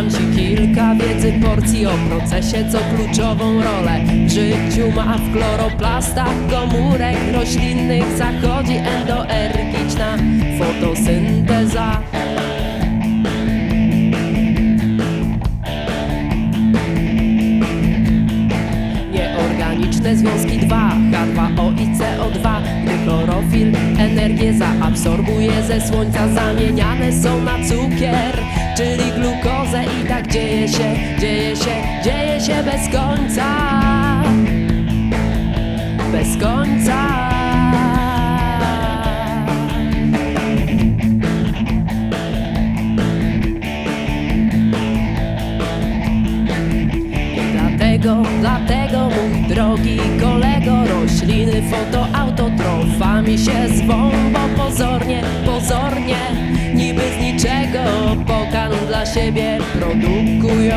Dam ci kilka wiedzy, porcji o procesie, co kluczową rolę w życiu ma w chloroplastach komórek roślinnych zachodzi endoergiczna fotosynteza. Nieorganiczne związki 2 H2O i CO2 Gdy chlorofil energię zaabsorbuje ze słońca Zamieniane są na cukier, czyli glukozę I tak dzieje się, dzieje się, dzieje się bez końca. Bez końca I dlatego, mój drogi kolego Rośliny fotoautotrofami się zwą Bo pozornie, pozornie, niby z niczego Pokarm dla siebie produkują